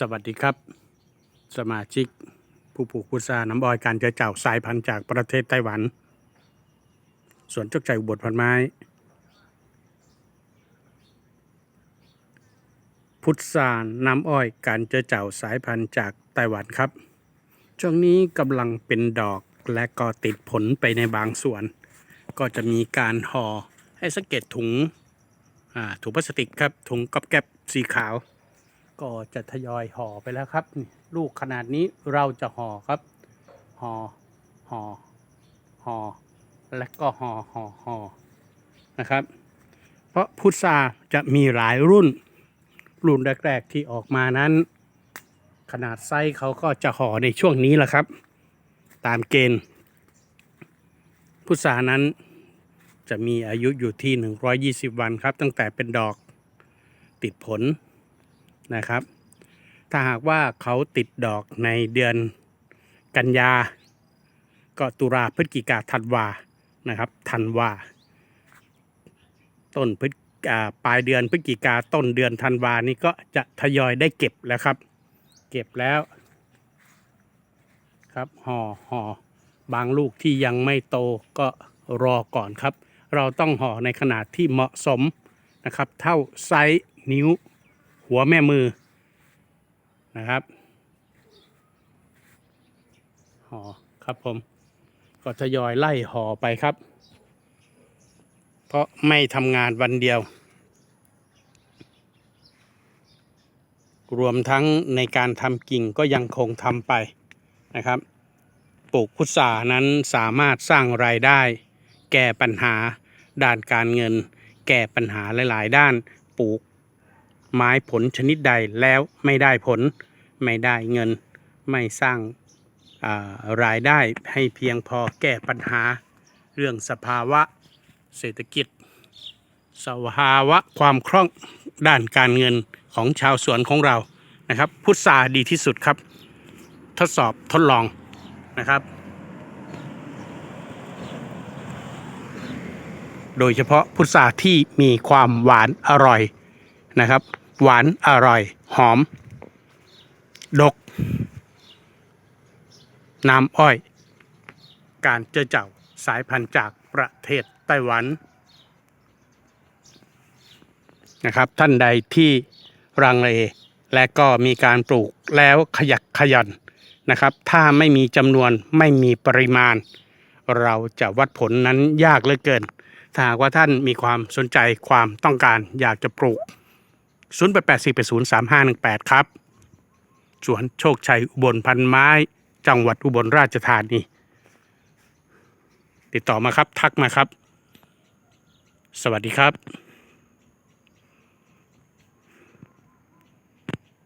สวัสดีครับ สมาชิกผู้ปลูกพุทราน้ำบอยการเจอเจ้าสายพันธุ์จากประเทศไต้หวันสวนจ้าใจอุบลพันไม้ พุทราน้ำอ้อยการเจอเจ้าสายพันธุ์จากไต้หวันครับ ช่วงนี้กำลังเป็นดอกและก็ติดผลไปในบางส่วน ก็จะมีการห่อให้สังเกตถุงอ่าถุงพลาสติกครับถุงก๊อบแก๊บสีขาว ก็จะทยอยห่อไปแล้วครับ ลูกขนาดนี้เราจะห่อครับ ห่อ ห่อ ห่อ และก็ห่อ ห่อ ห่อ นะครับ เพราะพุทราจะมีหลายรุ่น รุ่นแรกๆที่ออกมานั้น ขนาดไซส์เขาก็จะห่อในช่วงนี้แหละครับ ตามเกณฑ์ พุทรานั้นจะมีอายุอยู่ที่ 120 วันครับ ตั้งแต่เป็นดอกติดผล นะครับ ถ้าหากว่าเขาติดดอกในเดือนกันยา ก็ตุลาพฤศจิกาธันวานะครับธันวาต้นพฤศปลายเดือนพฤศจิกาต้นเดือนธันวานี่ก็จะทยอยได้เก็บแล้วครับ เก็บแล้วครับห่อห่อบางลูกที่ยังไม่โตก็รอก่อนครับ เราต้องห่อในขนาดที่เหมาะสมนะครับ เท่าไซส์นิ้ว หัวแม่มือนะครับห่อครับผม ก็ทยอยไล่ห่อไปครับ เพราะไม่ทำงานวันเดียว รวมทั้งในการทำกิ่งก็ยังคงทำไปนะครับปลูกพุทรานั้นสามารถสร้างรายได้ แก้ปัญหาด้านการเงิน แก้ปัญหาหลาย ๆ ด้านปลูก ไม้ผลชนิดใดแล้วไม่ได้ผล ไม่ได้เงิน ไม่สร้างารายได้ให้เพียงพอแก้ปัญหาเรื่องสภาวะเศรษฐกิจ สภาวะความคล่องด้านการเงินของชาวสวนของเรานะครับ พุทราดีที่สุดครับ ทดสอบทดลองนะครับ โดยเฉพาะพุทราที่มีความหวานอร่อยนะครับ หวานอร่อย หอม ดก น้ำอ้อย การเจเจ้าสายพันธุ์จากประเทศไต้หวันนะครับท่านใดที่รังเลและก็มีการปลูกแล้วขยักขยันนะครับ ถ้าไม่มีจำนวนไม่มีปริมาณ เราจะวัดผลนั้นยากเหลือเกิน ถ้าหากว่าท่านมีความสนใจความต้องการอยากจะปลูก 0 8 8 4 8 0 3 5 1 8 ครับ สวนโชคชัยอุบลพันไม้ จังหวัดอุบลราชธานี ติดต่อมาครับ ทักมาครับ สวัสดีครับ